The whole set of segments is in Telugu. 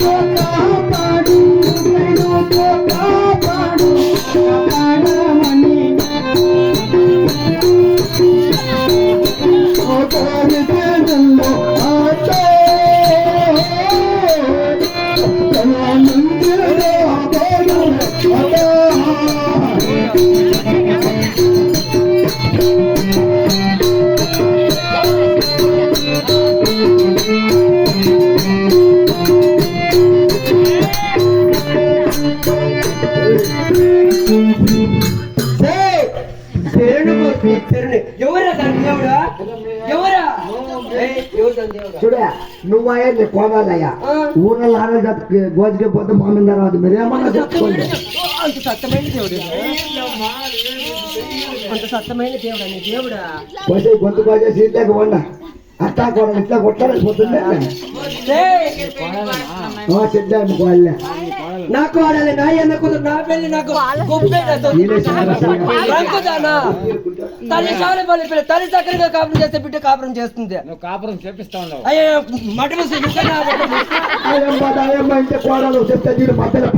Yeah. నువ్వయ్యా కోవాలయ్యా ఊరల్ ఆరోగ్య గోజుకే పోతే మామిందారు అది మీరేమన్నా చెప్పుకోండి అంత సత్యమైన దేవుడు అంత సత్యమైన దేవుడు అని దేవుడా కోసే గొంతు కోసే అట్టా కూడా ఇట్లా కొట్టాలి పోతుండే చెడ్డా కోళ్ళే నా కోడలి నా ఎన్న కుదురు నా పెళ్ళి నాకు. రంకుదానా? తల్లి చాలు పల్లి పిల్ల తల్లి చక్కగా కాపురం చేస్తే బిడ్డ కాపురం చేస్తుంది. నువ్వు కాపురం చేపిస్తా ఉండవు అయ్యో మట ఇంటే కోడలు చెప్తే మధ్యలో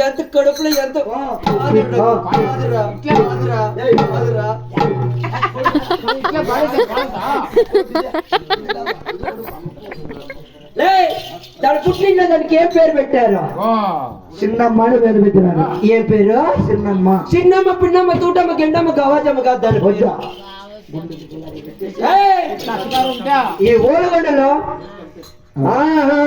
ఎంత కడుపులో ఎంత కాదురా, ఏయ్, దాని పుట్టిన దానికి ఏం పేరు పెట్టారు? చిన్నమ్మ అని పేరు పెట్టినారు. ఏం పేరు? చిన్నమ్మ. చిన్నమ్మ పిన్నమ్మ తూటమ్మ గిండమ్మ గవాజమ్మ కాదు దాని. వద్దా. ఈ ఓలగొండలో ఆహా.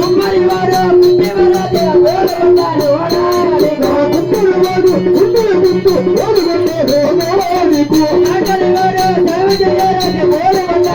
కుమ్మరి వారు,